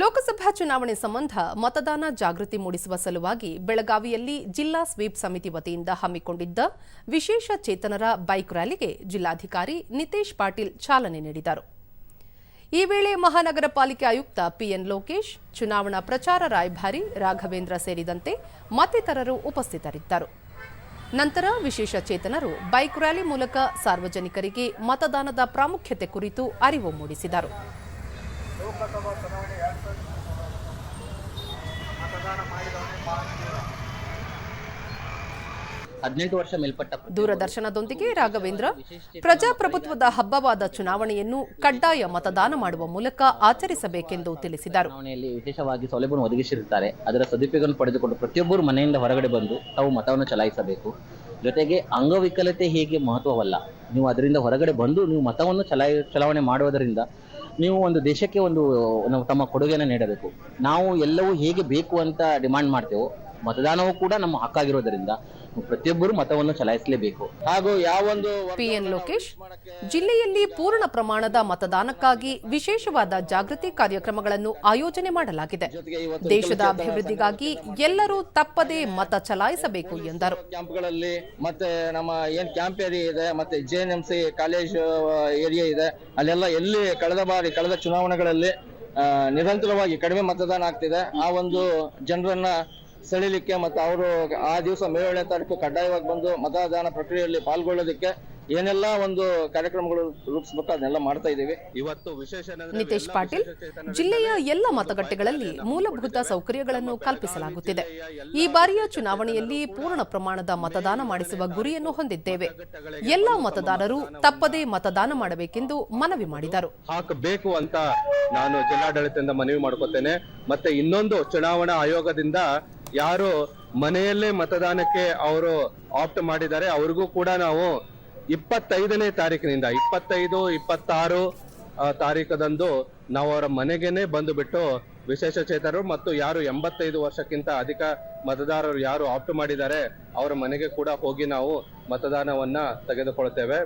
ಲೋಕಸಭಾ ಚುನಾವಣೆ ಸಂಬಂಧ ಮತದಾನ ಜಾಗೃತಿ ಮೂಡಿಸುವ ಸಲುವಾಗಿ ಬೆಳಗಾವಿಯಲ್ಲಿ ಜಿಲ್ಲಾ ಸ್ವೀಪ್ ಸಮಿತಿ ವತಿಯಿಂದ ಹಮ್ಮಿಕೊಂಡಿದ್ದ ವಿಶೇಷ ಚೇತನರ ಬೈಕ್ ರ್ಯಾಲಿಗೆ ಜಿಲ್ಲಾಧಿಕಾರಿ ನಿತೇಶ್ ಪಾಟೀಲ್ ಚಾಲನೆ ನೀಡಿದರು. ಈ ವೇಳೆ ಮಹಾನಗರ ಪಾಲಿಕೆ ಆಯುಕ್ತ ಪಿಎನ್ ಲೋಕೇಶ್, ಚುನಾವಣಾ ಪ್ರಚಾರ ರಾಯಭಾರಿ ರಾಘವೇಂದ್ರ ಸೇರಿದಂತೆ ಮತ್ತಿತರರು ಉಪಸ್ಥಿತರಿದ್ದರು. ನಂತರ ವಿಶೇಷ ಚೇತನರು ಬೈಕ್ ರ್ಯಾಲಿ ಮೂಲಕ ಸಾರ್ವಜನಿಕರಿಗೆ ಮತದಾನದ ಪ್ರಾಮುಖ್ಯತೆ ಕುರಿತು ಅರಿವು ಮೂಡಿಸಿದರು. ಲೋಕಸಭಾ ಚುನಾವಣೆ ಎರಡ್ ಸಾವಿರದ ಮತದಾನ ಮಾಡಿದವನೇ ಮಹಾನ್ ಹದಿನೆಂಟು ವರ್ಷ ಮೇಲ್ಪಟ್ಟ ದೂರದರ್ಶನದೊಂದಿಗೆ ರಾಘವೇಂದ್ರ ಪ್ರಜಾಪ್ರಭುತ್ವದ ಹಬ್ಬವಾದ ಚುನಾವಣೆಯನ್ನು ಕಡ್ಡಾಯ ಮತದಾನ ಮಾಡುವ ಮೂಲಕ ಆಚರಿಸಬೇಕೆಂದು ತಿಳಿಸಿದರು. ಚುನಾವಣೆಯಲ್ಲಿ ವಿಶೇಷವಾಗಿ ಸೌಲಭ್ಯವನ್ನು ಒದಗಿಸಿರುತ್ತಾರೆ. ಅದರ ಸದುಪಯೋಗವನ್ನು ಪಡೆದುಕೊಂಡು ಪ್ರತಿಯೊಬ್ಬರು ಮನೆಯಿಂದ ಹೊರಗಡೆ ಬಂದು ತಾವು ಮತವನ್ನು ಚಲಾಯಿಸಬೇಕು. ಜೊತೆಗೆ ಅಂಗವಿಕಲತೆ ಹೇಗೆ ಮಹತ್ವವಲ್ಲ? ನೀವು ಅದರಿಂದ ಹೊರಗಡೆ ಬಂದು ನೀವು ಮತವನ್ನು ಚಲಾಯ ಚಲಾವಣೆ ಮಾಡುವುದರಿಂದ ನೀವು ಒಂದು ದೇಶಕ್ಕೆ ಒಂದು, ನಾವು ತಮ್ಮ ಕೊಡುಗೆಯನ್ನು ನೀಡಬೇಕು. ನಾವು ಎಲ್ಲವೂ ಹೇಗೆ ಬೇಕು ಅಂತ ಡಿಮಾಂಡ್ ಮಾಡ್ತೇವೋ ಮತದಾನವೂ ಕೂಡ ನಮ್ಮ ಹಕ್ಕಾಗಿರೋದರಿಂದ ಪ್ರತಿಯೊಬ್ಬರು ಮತವನ್ನು ಚಲಾಯಿಸಲೇಬೇಕು. ಹಾಗೂ ಯಾವೊಂದು ಪಿಎನ್ ಲೋಕೇಶ್ ಜಿಲ್ಲೆಯಲ್ಲಿ ಪೂರ್ಣ ಪ್ರಮಾಣದ ಮತದಾನಕ್ಕಾಗಿ ವಿಶೇಷವಾದ ಜಾಗೃತಿ ಕಾರ್ಯಕ್ರಮಗಳನ್ನು ಆಯೋಜನೆ ಮಾಡಲಾಗಿದೆ. ದೇಶದ ಅಭಿವೃದ್ಧಿಗಾಗಿ ಎಲ್ಲರೂ ತಪ್ಪದೇ ಮತ ಚಲಾಯಿಸಬೇಕು ಎಂದರು. ಕ್ಯಾಂಪ್ಗಳಲ್ಲಿ ಮತ್ತೆ ನಮ್ಮ ಏನ್ ಕ್ಯಾಂಪ್ ಏರಿಯಾ ಇದೆ ಮತ್ತೆ J N M C college area ಇದೆ ಅಲ್ಲೆಲ್ಲ ಎಲ್ಲಿ ಕಳೆದ ಬಾರಿ ಕಳೆದ ಚುನಾವಣೆಗಳಲ್ಲಿ ನಿರಂತರವಾಗಿ ಕಡಿಮೆ ಮತದಾನ ಆಗ್ತಿದೆ. ಆ ಒಂದು ಜನರನ್ನ ಸೆಳಿಲಿಕ್ಕೆ ಮತ್ತೆ ಅವರು ಆ ದಿವಸ ಮೇ ಏಳನೇ ತಾರೀಕು ಕಡ್ಡಾಯವಾಗಿ ಬಂದು ಮತದಾನ ಪ್ರಕ್ರಿಯೆಯಲ್ಲಿ ಪಾಲ್ಗೊಳ್ಳೋದಕ್ಕೆ ಏನೆಲ್ಲ ಒಂದು ಕಾರ್ಯಕ್ರಮಗಳು ರೂಪಿಸಬೇಕು ಅದನ್ನೆಲ್ಲ ಮಾಡ್ತಾ ಇದ್ದೀವಿ. ಇವತ್ತು ವಿಶೇಷ ನಿತೇಶ್ ಪಾಟೀಲ್ ಜಿಲ್ಲೆಯ ಎಲ್ಲ ಮತಗಟ್ಟೆಗಳಲ್ಲಿ ಮೂಲಭೂತ ಸೌಕರ್ಯಗಳನ್ನು ಕಲ್ಪಿಸಲಾಗುತ್ತಿದೆ. ಈ ಬಾರಿಯ ಚುನಾವಣೆಯಲ್ಲಿ ಪೂರ್ಣ ಪ್ರಮಾಣದ ಮತದಾನ ಮಾಡಿಸುವ ಗುರಿಯನ್ನು ಹೊಂದಿದ್ದೇವೆ. ಎಲ್ಲ ಮತದಾರರು ತಪ್ಪದೇ ಮತದಾನ ಮಾಡಬೇಕೆಂದು ಮನವಿ ಮಾಡಿದರು. ಹಾಕಬೇಕು ಅಂತ ನಾನು ಜಿಲ್ಲಾಡಳಿತದಿಂದ ಮನವಿ ಮಾಡ್ಕೋತೇನೆ. ಮತ್ತೆ ಇನ್ನೊಂದು ಚುನಾವಣಾ ಆಯೋಗದಿಂದ ಯಾರು ಮನೆಯಲ್ಲೇ ಮತದಾನಕ್ಕೆ ಅವರು ಆಪ್ಟ್ ಮಾಡಿದ್ದಾರೆ. ಅವ್ರಿಗೂ ಕೂಡ ನಾವು ಇಪ್ಪತ್ತೈದನೇ ತಾರೀಕಿನಿಂದ, ಇಪ್ಪತ್ತೈದು, ಇಪ್ಪತ್ತಾರು ತಾರೀಕದಂದು ನಾವು ಅವರ ಮನೆಗೇನೆ ಬಂದು ಬಿಟ್ಟು ವಿಶೇಷ ಚೇತನರು ಮತ್ತು ಯಾರು ಎಂಬತ್ತೈದು ವರ್ಷಕ್ಕಿಂತ ಅಧಿಕ ಮತದಾರರು ಯಾರು ಆಪ್ಟ್ ಮಾಡಿದ್ದಾರೆ, ಅವರ ಮನೆಗೆ ಕೂಡ ಹೋಗಿ ನಾವು ಮತದಾನವನ್ನ ತೆಗೆದುಕೊಳ್ತೇವೆ